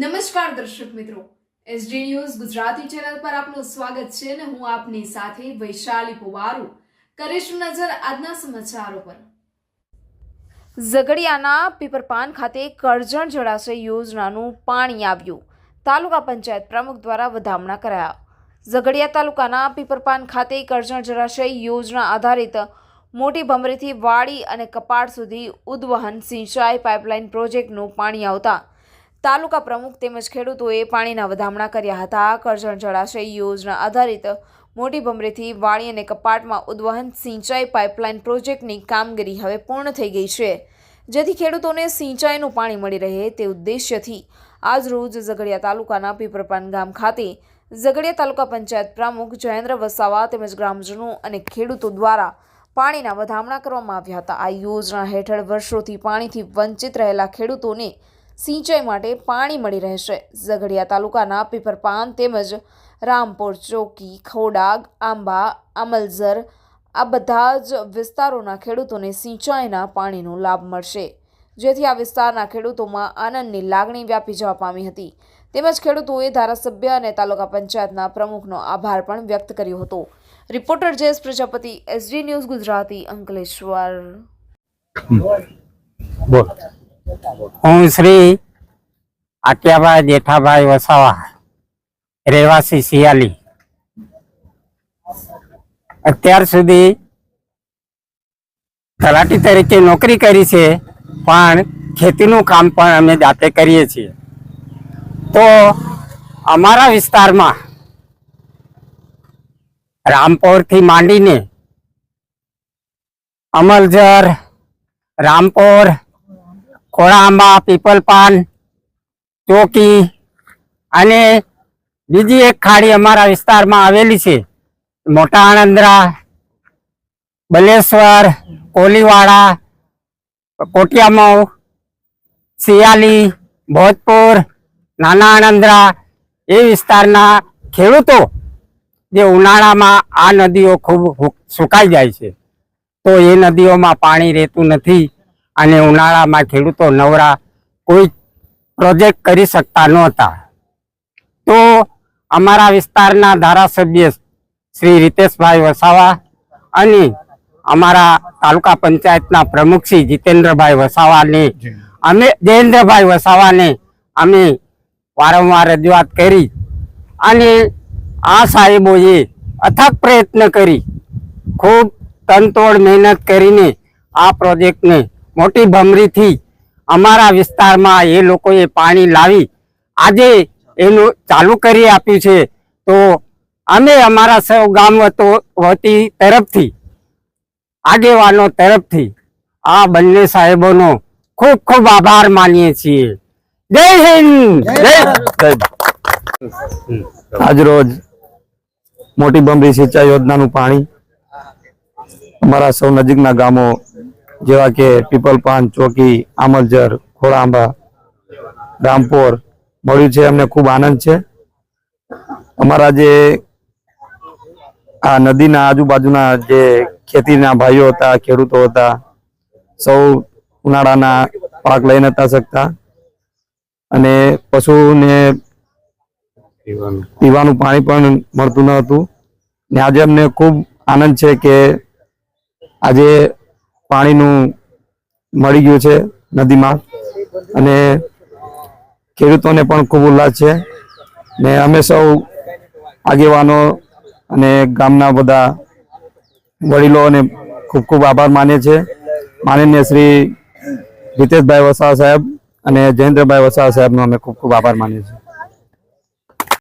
નમસ્કાર દર્શક મિત્રો. એસડી ન્યૂઝ ગુજરાતી ચેનલ પર આપનું સ્વાગત છે અને હું આપની સાથે વૈશાલી પુવારુ. કરીશું નજર આજના સમાચારો પર. ઝઘડિયાના પીપરપાન ખાતે કરજણ જળાશય યોજનાનું પાણી આવ્યું. તાલુકા પંચાયત પ્રમુખ દ્વારા વધામણા કરાયા. ઝઘડિયા તાલુકાના પીપરપાન ખાતે કરજણ જળાશય યોજના આધારિત મોટી ભમરીથી વાડી અને કપાડ સુધી ઉદ્વહન સિંચાઈ પાઇપલાઇન પ્રોજેક્ટનું પાણી આવતા તાલુકા પ્રમુખ તેમજ ખેડૂતોએ પાણીના વધામણા કર્યા હતા. કરજણ જળાશય યોજના આધારિત મોટી ભમરેથી વાળી અને કપાટમાં ઉદ્વહન સિંચાઈ પાઇપલાઇન પ્રોજેક્ટની કામગીરી હવે પૂર્ણ થઈ ગઈ છે. જેથી ખેડૂતોને સિંચાઈનું પાણી મળી રહે તે ઉદ્દેશ્યથી આજરોજ ઝઘડિયા તાલુકાના પીપરપાન ગામ ખાતે ઝઘડિયા તાલુકા પંચાયત પ્રમુખ જયેન્દ્ર વસાવા તેમજ ગ્રામજનો અને ખેડૂતો દ્વારા પાણીના વધામણા કરવામાં આવ્યા હતા. આ યોજના હેઠળ વર્ષોથી પાણીથી વંચિત રહેલા ખેડૂતોને સિંચાઈ માટે પાણી મળી રહેશે. ઝઘડિયા તાલુકાના પીપરપાન તેમજ રામપુર ચોકી, ખોડાગ, આંબા અમલઝર આ બધા જ વિસ્તારોના ખેડૂતોને સિંચાઈના પાણીનો લાભ મળશે. જેથી આ વિસ્તારના ખેડૂતોમાં આનંદની લાગણી વ્યાપી જવા પામી હતી. તેમજ ખેડૂતોએ ધારાસભ્ય અને તાલુકા પંચાયતના પ્રમુખનો આભાર પણ વ્યક્ત કર્યો હતો. Reporter Jayesh Prajapati SD news Gujarati, Ankleshwar. બોલ. હું શ્રી આટ્યાભાઈ જેઠાભાઈ વસાવા, રહેવાસી શિયાલી અત્યાર સુધી તલાટી તરીકે નોકરી કરી છે, પણ ખેતીનું કામ પણ અમે જાતે કરીએ છીએ. તો અમારા વિસ્તારમાં રામપોરથી માંડીને અમલજર, રામપોર ખોળાંબા પીપલપાન ચોકી અને બીજી એક ખાડી અમારા વિસ્તારમાં આવેલી છે. મોટા આણંદરા, બલેશ્વર, કોલીવાડા કોટિયામઉ સિયાલી ભોજપુર, નાના આણંદરા એ વિસ્તારના ખેડૂતો જે ઉનાળામાં આ નદીઓ ખૂબ સુકાઈ જાય છે. તો એ નદીઓમાં પાણી રહેતું નથી. અને ઉનાળામાં ખેડૂતો નવરા કોઈ પ્રોજેક્ટ કરી શકતા નહોતા. તો અમારા વિસ્તારના ધારાસભ્ય શ્રી રીતેશભાઈ વસાવા અને અમારા તાલુકા પંચાયતના પ્રમુખ શ્રી જીતેન્દ્રભાઈ વસાવાને અમે જયેન્દ્રભાઈ વસાવાને અમે વારંવાર રજૂઆત કરી અને આ સાહેબોએ અથાગ પ્રયત્ન કરી. ખૂબ તનતોડ મહેનત કરીને આ પ્રોજેક્ટને મોટી ભમરીથી અમારા વિસ્તારમાં એ લોકોએ પાણી લાવી આજે એનું ચાલુ કરી આપ્યું છે. તો અમે અમારા સૌ ગામ વતો- તરફથી, આગેવાનો તરફથી આ બંને સાહેબોનો ખૂબ ખૂબ આભાર માનીએ છીએ. જય હિન્દ! આજરોજ મોટી બમરી સિંચાઈ યોજનાનું પાણી અમારા સૌ નજીકના ગામો જેવા કે પીપલપાન ચોકી, આમલજર, ખોળાંબા, રામપોર મળ્યું છે. અમને ખૂબ આનંદ છે. અમારા જે આ નદીના આજુબાજુના જે ખેતીના ભાઈઓ હતા, ખેડૂતો હતા, સૌ ઉનાળાના પાક લઈ નતા શકતા. અને પશુને પીવાનું પાણી પણ મળતું ન હતું. ને આજે અમને ખૂબ આનંદ છે કે આજે પાણીનું મળી ગયું છે નદીમાં. અને ખેડૂતોને પણ ખૂબ ઉલ્લાસ છે. ને અમે સૌ આગેવાનો અને ગામના બધા વડીલોને ખૂબ ખૂબ આભાર માનીએ છીએ. માનનીય શ્રી રીતેશભાઈ વસાવા સાહેબ અને જયેન્દ્રભાઈ વસાવા સાહેબનો અમે ખૂબ ખૂબ આભાર માનીએ છીએ.